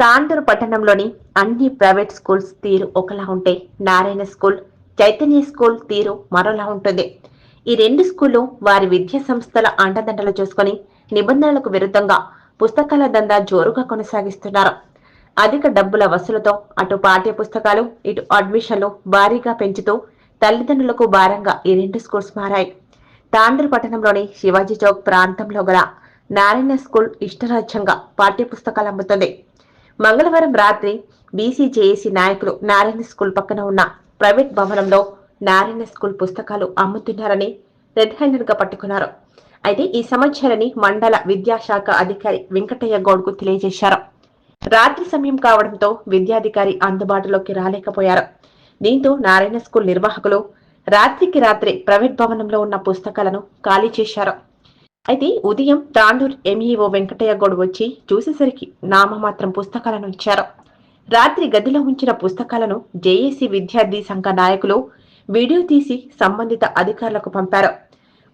తాండూరు పట్టణంలోని అన్ని private schools తీరు ఒకలా ఉంటే నారాయణ స్కూల్ చైతన్య స్కూల్ తీరు మరోలా ఉంటుంది. ఈ రెండు స్కూళ్ళు వారి విద్యా సంస్థల అండదండలు చూసుకొని నిబంధనలకు విరుద్ధంగా పుస్తకాల దందా జోరుగా కొనసాగిస్తున్నారు. అధిక డబ్బుల వసూలుతో అటు పాఠ్య పుస్తకాలు ఇటు అడ్మిషన్లు భారీగా పెంచుతూ తల్లిదండ్రులకు భారంగా ఈ రెండు స్కూల్స్ మారాయి. తాండూరు పట్టణంలోని శివాజీ చౌక్ ప్రాంతంలో గల నారాయణ స్కూల్ ఇష్టరాజ్యంగా పాఠ్య పుస్తకాలు అమ్ముతుంది. మంగళవారం రాత్రి బీసీ జేఏసీ నాయకులు నారాయణ స్కూల్ పక్కన ఉన్న ప్రైవేట్ భవనంలో నారాయణ స్కూల్ పుస్తకాలు అమ్ముతున్నారని రెడ్ హ్యాండెడ్గా పట్టుకున్నారు. అయితే ఈ సమాచారాన్ని మండల విద్యాశాఖ అధికారి వెంకటయ్య గౌడ్కు తెలియజేశారు. రాత్రి సమయం కావడంతో విద్యాధికారి అందుబాటులోకి రాలేకపోయారు. దీంతో నారాయణ స్కూల్ నిర్వాహకులు రాత్రికి రాత్రి ప్రైవేట్ భవనంలో ఉన్న పుస్తకాలను ఖాళీ చేశారు. అయితే ఉదయం తాండూర్ ఎంఈఓ వెంకటయ్య గౌడ్ వచ్చి చూసేసరికి నామమాత్రం పుస్తకాలను ఇచ్చారు. రాత్రి గదిలో ఉంచిన పుస్తకాలను జేఏసీ విద్యార్థి సంఘ నాయకులు వీడియో తీసి సంబంధిత అధికారులకు పంపారు.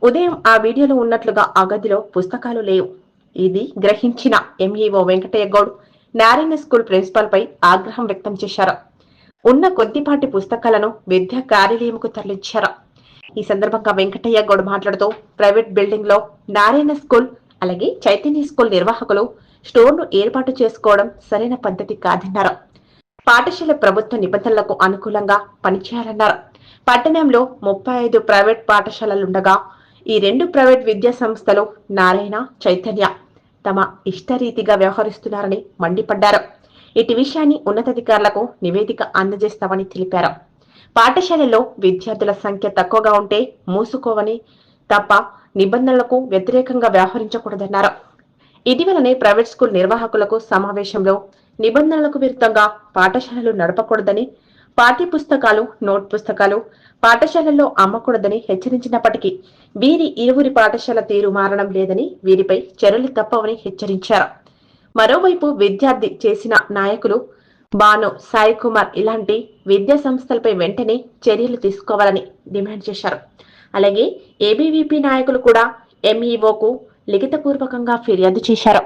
ఉదయం ఆ వీడియోలో ఉన్నట్లుగా ఆ గదిలో పుస్తకాలు లేవు. ఇది గ్రహించిన MEO Venkataiah Goud Narayana school principal పై ఆగ్రహం వ్యక్తం చేశారు. ఉన్న కొద్దిపాటి పుస్తకాలను విద్యా కార్యాలయంకు తరలించారు. ఈ సందర్భంగా వెంకటయ్య గౌడ్ మాట్లాడుతూ ప్రైవేట్ బిల్డింగ్లో నారాయణ స్కూల్ అలాగే చైతన్య స్కూల్ నిర్వాహకులు స్టోర్ను ఏర్పాటు చేసుకోవడం సరైన పద్ధతి కాదన్నారు. పాఠశాల ప్రభుత్వ నిబంధనలకు అనుకూలంగా పనిచేయాలన్నారు. పట్టణంలో ముప్పై ఐదు ప్రైవేట్ పాఠశాలలుండగా ఈ రెండు ప్రైవేట్ విద్యా సంస్థలు నారాయణ చైతన్య తమ ఇష్టరీతిగా వ్యవహరిస్తున్నారని మండిపడ్డారు. ఇటు విషయాన్ని ఉన్నతాధికారులకు నివేదిక అందజేస్తామని తెలిపారు. పాఠశాలలో విద్యార్థుల సంఖ్య తక్కువగా ఉంటే మూసుకోవని తప్ప నిబంధనలకు వ్యతిరేకంగా వ్యవహరించకూడదన్నారు. ఇటీవలనే ప్రైవేట్ స్కూల్ నిర్వాహకులకు సమావేశంలో నిబంధనలకు విరుద్ధంగా పాఠశాలలు నడపకూడదని పాఠ్య పుస్తకాలు నోట్ పుస్తకాలు పాఠశాలల్లో అమ్మకూడదని హెచ్చరించినప్పటికీ వీరి ఇరువురి పాఠశాల తీరు మారడం లేదని వీరిపై చర్యలు తప్పవని హెచ్చరించారు. మరోవైపు విద్యార్థి చేసిన నాయకులు బాను సాయి కుమార్ ఇలాంటి విద్యా సంస్థలపై వెంటనే చర్యలు తీసుకోవాలని డిమాండ్ చేశారు. అలాగే ఏబీవీపీ నాయకులు కూడా ఎంఈఓకు లిఖితపూర్వకంగా ఫిర్యాదు చేశారు.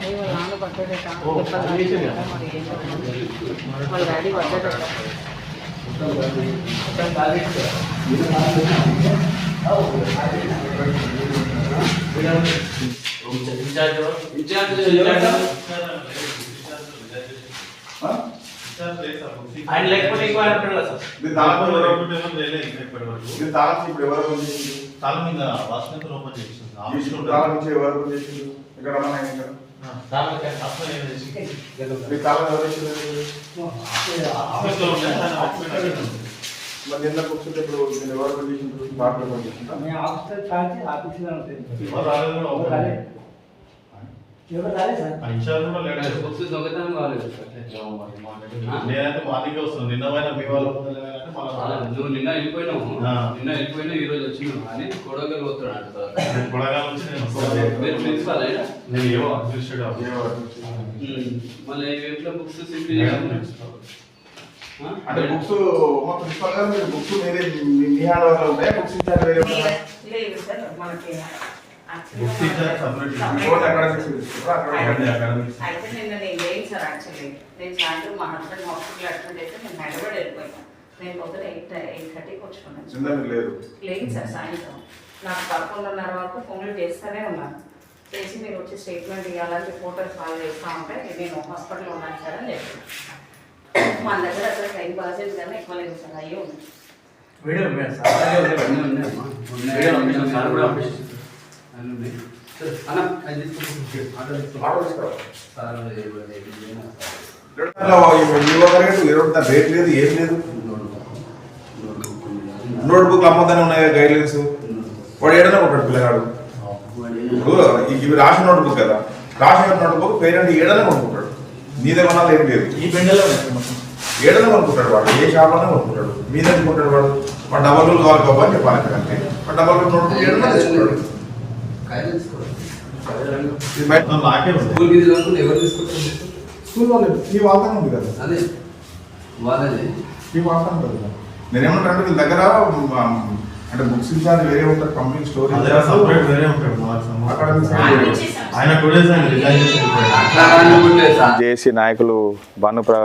వాళ్ళ నాన్న పడ్డాడట దెబ్బలు తాకినాయట, మరి ఏం జరిగింది? వాళ్ళ డాడీ పడ్డాడట ఆయన లేకపోతే ఇంకో ఆయన పెట్టలేదు సార్. మీరు తాళం ఎవరు ఓపెన్ చేయడం చేయలేదు ఇప్పటి వరకు మీరు తాళం ఇప్పుడు ఎవరు ఓపెన్ చేసింది తాళం మీద వాసునేత ఓపెన్ చేసింది తాళం నుంచి ఎవరు ఓపెన్ చేసింది ఇక్కడ మన ఇక్కడ ఇప్పుడు ఎవరు రాలేదు? సార్ బుక్స్ దొంగతనం కాలేదు సార్ నేనైతే మార్నింగ్ వస్తున్నాను నిన్న పోయినా మీ వాళ్ళ నువ్వు నిన్న వెళ్ళిపోయినావు ఆ. నిన్న వెళ్ళిపోయినా ఈ రోజు వచ్చినావు అని కొడగలు పోతున్నాడు సార్ నేను కొడగాల నుంచి నేను. మీరు ప్రిన్సిపాల్ అయినా నేను? మళ్ళీ బుక్స్. అంటే బుక్స్ మా ప్రిన్సిపల్ గారు మీరు బుక్స్ మీరే మీ- మీ హ్యాండ్ ఓవర్ ఉంటాయి బుక్స్ ఇచ్చారు వేరే ఉన్నాయా? లేదు సార్ మనకి అయితే నిన్న నేను లేను సార్ యాక్చువల్లీ నేను సాయంత్రం మా హస్బెండ్ హాస్పిటల్ అడ్మిట్ అయితే నేను హైదరాబాద్ వెళ్ళిపోయాను. నేను పొద్దున ఎయిట్ ఎయిట్ థర్టీకి వచ్చుకున్నాను. లేదు సార్ సాయంత్రం. నాకు పదకొండున్నర వరకు ఫోన్లు చేస్తూనే ఉన్నాను. చేసి మీరు వచ్చి స్టేట్మెంట్ ఇవ్వాలని రిపోర్టర్ కాల్ చేస్తా ఉంటే నేను హాస్పిటల్లో ఉన్నాను సార్ అని చెప్పాను. మన దగ్గర అసలు టైం పర్సెంట్ కన్నా ఎక్కువ లేదు సార్ అయ్యో. Video video sir. అన్నీ ఉన్నాయి సార్, అది రేటు లేదు ఏం లేదు. నోట్ బుక్లు అమ్మగానే ఉన్నాయి గైడ్ లైన్స్ వాడు ఏడన్నా కొట్టాడు పిల్లగాడు. ఇవి రాసిన నోట్ బుక్ కదా. రాసిన నోట్ బుక్ పేరెంట్ ఏడనే కొనుక్కుంటాడు. నీదే కొనాలి ఏం లేదు. ఈ బెండలో ఉంది మొత్తం. ఏడనే కొనుక్కుంటాడు వాడు. ఏ షాప్లోనే కొనుక్కుంటాడు. మీదే కొనుక్కుంటాడు వాడు. వాడు డబల్ రూల్ కావాలి బాబా అని చెప్పాలి అంతే వాడు డబల్ రూల్ నోట్ బుక్ ఏడనే తెచ్చుకుంటాడు. కాకుండా ఎవరు తీసుకుంటారు? స్కూల్ వాళ్ళు. వాతావరణం ఉంది కదా. అదే. వాతావరణం వీళ్ళ దగ్గర అంటే బుక్స్ ఇన్ఛార్జ్ వేరే ఉంటారు కంప్లీట్ స్టోరీ సపరేట్ వేరే ఉంటాడు ఆయన జేఏసీ నాయకులు భాను ప్ర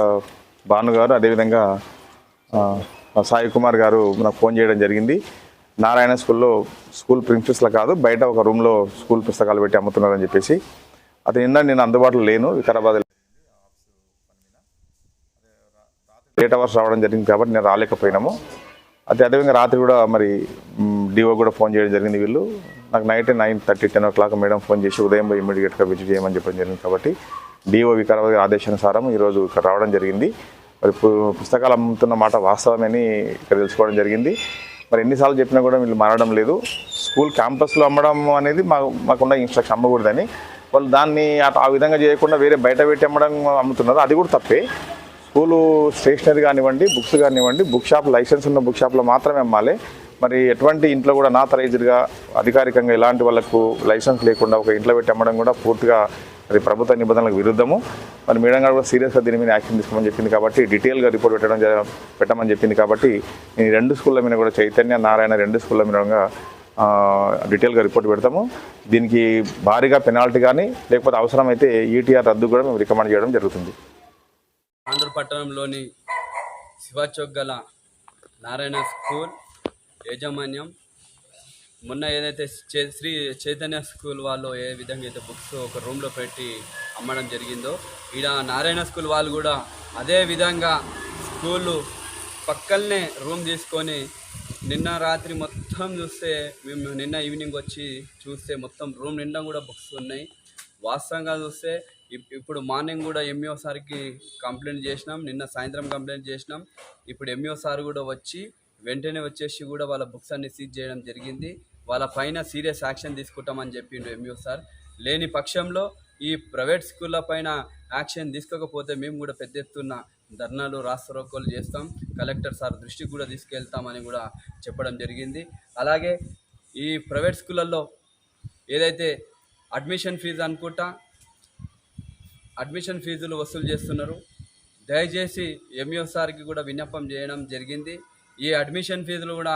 భాను గారు అదేవిధంగా ఆ, సాయి కుమార్ గారు నాకు ఫోన్ చేయడం జరిగింది. నారాయణ స్కూల్లో స్కూల్ ప్రిన్సిపల్స్లో కాదు బయట ఒక రూమ్లో స్కూల్ పుస్తకాలు పెట్టి అమ్ముతున్నారని చెప్పేసి అది నిన్న నేను అందుబాటులో లేను వికారాబాద్ లేట్ అవర్స్ రావడం జరిగింది కాబట్టి నేను రాలేకపోయినాము. అదే అదేవిధంగా రాత్రి కూడా మరి డిఓ కూడా ఫోన్ చేయడం జరిగింది వీళ్ళు. నాకు night nine thirty ten o'clock madam phone చేసి ఉదయం పోయి ఇమీడియట్గా విజిట్ చేయమని చెప్పడం జరిగింది కాబట్టి డిఓ వికారాబాద్ ఆదేశానుసారం ఈరోజు ఇక్కడ రావడం జరిగింది. మరి పు- పుస్తకాలు అమ్ముతున్న మాట వాస్తవమని ఇక్కడ తెలుసుకోవడం జరిగింది. మరి ఎన్నిసార్లు చెప్పినా కూడా వీళ్ళు మారడం లేదు. స్కూల్ క్యాంపస్లో అమ్మడం అనేది మా మాకున్న ఇన్స్ట్రక్షన్ అమ్మకూడదని. వాళ్ళు దాన్ని ఆ విధంగా చేయకుండా వేరే బయట పెట్టి అమ్మడం అమ్ముతున్నారు. అది కూడా తప్పే. స్కూలు స్టేషనరీ కానివ్వండి బుక్స్ కానివ్వండి బుక్ షాప్ లైసెన్స్ ఉన్న బుక్ షాప్లో మాత్రమే అమ్మాలి. మరి ఎటువంటి ఇంట్లో కూడా నాథరైజ్డ్గా అధికారికంగా ఎలాంటి వాళ్ళకు లైసెన్స్ లేకుండా ఒక ఇంట్లో పెట్టి అమ్మడం కూడా పూర్తిగా అది ప్రభుత్వ నిబంధనలకు విరుద్ధము. మరి మేడం గారు కూడా సీరియస్గా దీని మీద యాక్షన్ తీసుకోమని చెప్పింది కాబట్టి డీటెయిల్గా రిపోర్ట్ పెట్టడం పెట్టమని చెప్పింది కాబట్టి నేను ఈ రెండు స్కూళ్ళ మీద కూడా చైతన్య నారాయణ రెండు స్కూళ్ళ మీద డీటెయిల్గా రిపోర్ట్ పెడతాము. దీనికి భారీగా పెనాల్టీ కానీ లేకపోతే అవసరమైతే ఈటీఆర్ రద్దు కూడా మేము రికమెండ్ చేయడం జరుగుతుంది. ఆంధ్రపట్టణంలోని గల నారాయణ స్కూల్ యాజమాన్యం మొన్న ఏదైతే చే- శ్రీ చైతన్య స్కూల్ వాళ్ళు ఏ విధంగా అయితే బుక్స్ ఒక రూమ్లో పెట్టి అమ్మడం జరిగిందో ఈడ నారాయణ స్కూల్ వాళ్ళు కూడా అదే విధంగా స్కూలు పక్కనే రూమ్ తీసుకొని నిన్న రాత్రి మొత్తం చూస్తే మేము నిన్న ఈవినింగ్ వచ్చి చూస్తే మొత్తం రూమ్ నిండా కూడా బుక్స్ ఉన్నాయి. వాస్తవంగా చూస్తే ఇప్- ఇప్పుడు మార్నింగ్ కూడా ఎంఈఓ సార్కి కంప్లైంట్ చేసినాం నిన్న సాయంత్రం కంప్లైంట్ చేసినాం. ఇప్పుడు ఎంఈఓ సార్ కూడా వచ్చి వెంటనే వచ్చేసి కూడా వాళ్ళ బుక్స్ అన్ని సీజ్ చేయడం జరిగింది. వాళ్ళ పైన సీరియస్ యాక్షన్ తీసుకుంటామని చెప్పిండు ఎంయూ సార్. లేని పక్షంలో ఈ ప్రైవేట్ స్కూళ్ళ పైన యాక్షన్ తీసుకోకపోతే మేము కూడా పెద్ద ఎత్తున ధర్నాలు రాస్తారోకోలు చేస్తాం. కలెక్టర్ సార్ దృష్టికి కూడా తీసుకెళ్తామని కూడా చెప్పడం జరిగింది. అలాగే ఈ ప్రైవేట్ స్కూళ్ళల్లో ఏదైతే అడ్మిషన్ ఫీజు అనుకుంటా అడ్మిషన్ ఫీజులు వసూలు చేస్తున్నారు. దయచేసి ఎంఈఓ సార్కి కూడా విన్నపం చేయడం జరిగింది. ఈ అడ్మిషన్ ఫీజులు కూడా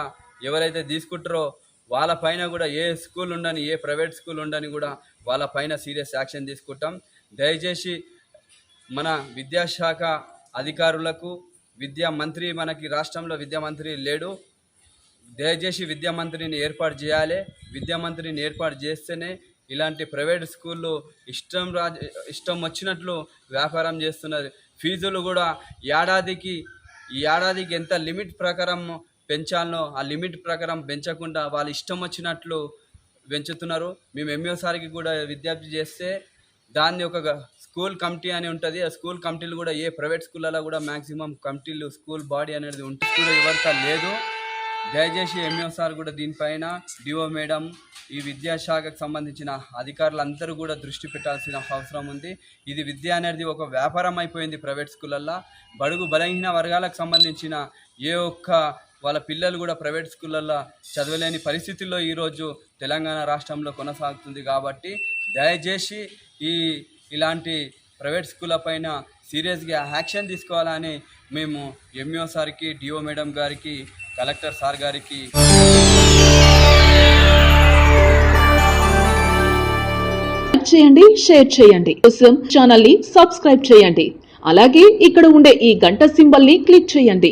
ఎవరైతే తీసుకుంటారో వాళ్ళ పైన కూడా ఏ స్కూల్ ఉండని ఏ ప్రైవేట్ స్కూల్ ఉండని కూడా వాళ్ళ పైన సీరియస్ యాక్షన్ తీసుకుంటాం. దయచేసి మన విద్యాశాఖ అధికారులకు విద్యా మంత్రి మనకి రాష్ట్రంలో విద్యా మంత్రి లేడు. దయచేసి విద్యామంత్రిని ఏర్పాటు చేయాలి. విద్యామంత్రిని ఏర్పాటు చేస్తేనే ఇలాంటి ప్రైవేట్ స్కూళ్ళు ఇష్టం రాజ ఇష్టం వచ్చినట్లు వ్యాపారం చేస్తున్నది ఫీజులు కూడా ఏడాదికి ఈ ఏడాదికి ఎంత లిమిట్ ప్రకారం పెంచాలనో ఆ లిమిట్ ప్రకారం పెంచకుండా వాళ్ళు ఇష్టం వచ్చినట్లు పెంచుతున్నారు. మేము ఎంఈఓ సార్కి కూడా విజ్ఞప్తి చేస్తే దాన్ని ఒక స్కూల్ కమిటీ అని ఉంటుంది. ఆ స్కూల్ కమిటీలు కూడా ఏ ప్రైవేట్ స్కూళ్ళలో కూడా మ్యాక్సిమం కమిటీలు స్కూల్ బాడీ అనేది ఉంటుంది కూడా ఎవరితో లేదు. దయచేసి ఎంఏ సార్ కూడా దీనిపైన డిఓ మేడం ఈ విద్యాశాఖకు సంబంధించిన అధికారులందరూ కూడా దృష్టి పెట్టాల్సిన అవసరం ఉంది. ఇది విద్య అనేది ఒక వ్యాపారం అయిపోయింది ప్రైవేట్ స్కూళ్ళల్లో. బడుగు బలహీన వర్గాలకు సంబంధించిన ఏ ఒక్క వాళ్ళ పిల్లలు కూడా ప్రైవేట్ స్కూళ్ళల్లో చదవలేని పరిస్థితుల్లో ఈరోజు తెలంగాణ రాష్ట్రంలో కొనసాగుతుంది కాబట్టి దయచేసి ఈ ఇలాంటి ప్రైవేట్ స్కూళ్ళ పైన సీరియస్గా యాక్షన్ తీసుకోవాలని మేము ఎంఈఓ సార్కి డిఓ మేడం గారికి కలెక్టర్ సార్ గారికి చేయండి షేర్ చేయండి. కోసం ఛానల్ని సబ్స్క్రైబ్ చేయండి. అలాగే ఇక్కడ ఉండే ఈ గంట సింబల్ని క్లిక్ చేయండి.